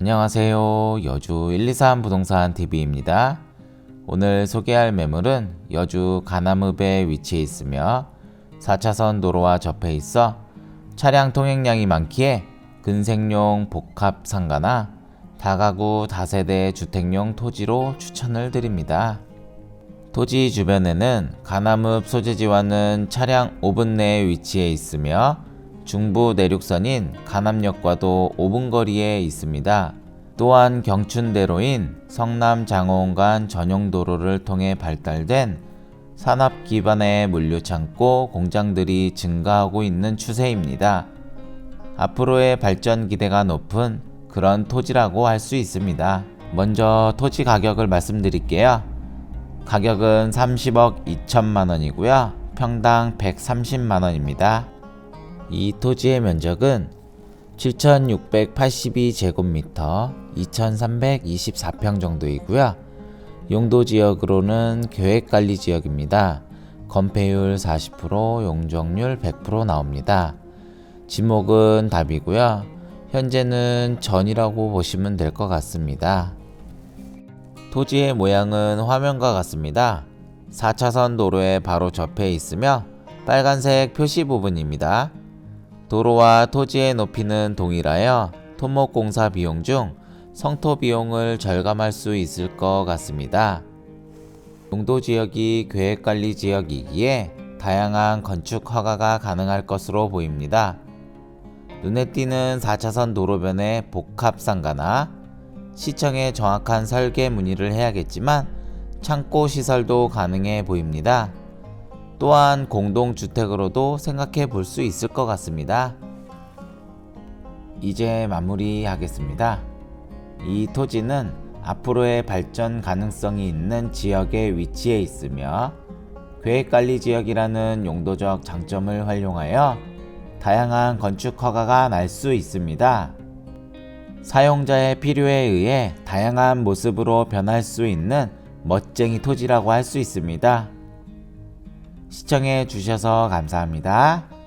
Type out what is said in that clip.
안녕하세요. 여주 123 부동산 TV입니다. 오늘 소개할 매물은 여주 가남읍에 위치해 있으며 4차선 도로와 접해 있어 차량 통행량이 많기에 근생용 복합 상가나 다가구 다세대 주택용 토지로 추천을 드립니다. 토지 주변에는 가남읍 소재지와는 차량 5분 내에 위치해 있으며 중부 내륙선인 가남역과도 5분 거리에 있습니다. 또한 경춘대로인 성남 장호원 전용 도로를 통해 발달된 산업 기반의 물류 창고 공장들이 증가하고 있는 추세입니다. 앞으로의 발전 기대가 높은 그런 토지라고 할 수 있습니다. 먼저 토지 가격을 말씀드릴게요. 가격은 30억 2천만 원이고요. 평당 130만 원입니다. 이 토지의 면적은 7,682제곱미터 2,324평 정도이고요. 용도 지역으로는 계획관리 지역입니다. 건폐율 40%, 용적률 100% 나옵니다. 지목은 답이고요. 현재는 전이라고 보시면 될 것 같습니다. 토지의 모양은 화면과 같습니다. 4차선 도로에 바로 접해 있으며 빨간색 표시 부분입니다. 도로와 토지의 높이는 동일하여 토목 공사 비용 중 성토 비용을 절감할 수 있을 것 같습니다. 용도 지역이 계획 관리 지역이기에 다양한 건축 허가가 가능할 것으로 보입니다. 눈에 띄는 4차선 도로변의 복합 상가나 시청에 정확한 설계 문의를 해야겠지만 창고 시설도 가능해 보입니다. 또한 공동주택으로도 생각해 볼 수 있을 것 같습니다. 이제 마무리하겠습니다. 이 토지는 앞으로의 발전 가능성이 있는 지역에 위치해 있으며 계획관리 지역이라는 용도적 장점을 활용하여 다양한 건축 허가가 날 수 있습니다. 사용자의 필요에 의해 다양한 모습으로 변할 수 있는 멋쟁이 토지라고 할 수 있습니다. 시청해 주셔서 감사합니다.